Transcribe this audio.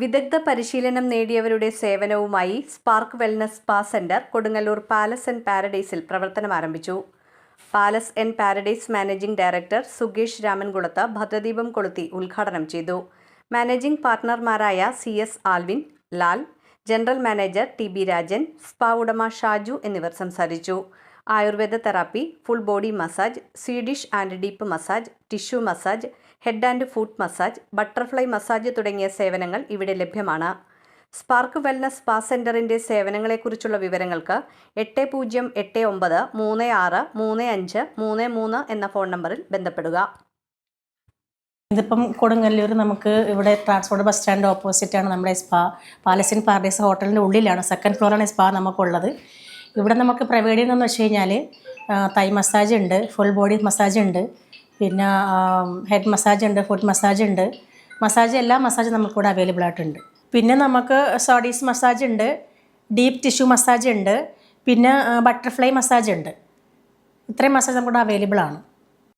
വിദഗ്ധ പരിശീലനം നേടിയവരുടെ സേവനവുമായി spark wellness spa centre Kodungallur palace and പാരഡൈസിൽ പ്രവർത്തനം ആരംഭിച്ചു. Palace and paradise managing director സുഗേഷ് Ramankulath ഭദ്രദീപം കൊളുത്തി ഉദ്ഘാടനം ചെയ്തു. Managing പാർട്ണർമാരായ C S Alvin Lal general manager T B Rajan spa ഉടമ ഷാജു എന്നിവർ സംസാരിച്ചു. Ayurveda therapy full body massage Swedish and deep massage tissue massage head and foot massage butterfly massage തുടങ്ങിയ സേവനങ്ങൾ ഇവിടെ ലഭ്യമാണ്. സ്പാർക്ക് വെൽനസ് സ്പാ സെന്ററിന്റെ സേവനങ്ങളെക്കുറിച്ചുള്ള വിവരങ്ങൾക്ക് എട്ട് പൂജ്യം എട്ട് ഒമ്പത് മൂന്ന് ആറ് മൂന്ന് അഞ്ച് മൂന്ന് മൂന്ന് എന്ന ഫോൺ നമ്പറിൽ ബന്ധപ്പെടുക. ഇതിപ്പം കൊടുങ്ങല്ലൂർ നമുക്ക് ഇവിടെ ട്രാൻസ്പോർട്ട് ബസ് സ്റ്റാൻഡ് ഓപ്പോസിറ്റാണ് നമ്മുടെ സ്പാ പാലസിൻ പാരഡൈസ് ഹോട്ടലിന്റെ ഉള്ളിലാണ്. സെക്കൻഡ് ഫ്ലോറാണ് സ്പാ നമുക്കുള്ളത്. ഇവിടെ നമുക്ക് പ്രൊവൈഡ് ചെയ്യുന്നതെന്ന് വെച്ച് കഴിഞ്ഞാൽ തൈ മസാജ് ഉണ്ട് ഫുൾ ബോഡി മസാജ് ഉണ്ട് പിന്നെ ഹെഡ് മസാജ് ഉണ്ട് ഫുഡ് മസാജ് ഉണ്ട്. മസാജ് എല്ലാ മസാജും നമുക്കിവിടെ അവൈലബിൾ ആയിട്ടുണ്ട്. പിന്നെ നമുക്ക് സോഡീസ് മസാജ് ഉണ്ട് ഡീപ്പ് ടിഷ്യൂ മസാജ് ഉണ്ട് പിന്നെ ബട്ടർഫ്ലൈ മസാജ് ഉണ്ട്. ഇത്രയും മസാജ് നമുക്കിവിടെ അവൈലബിൾ ആണ്.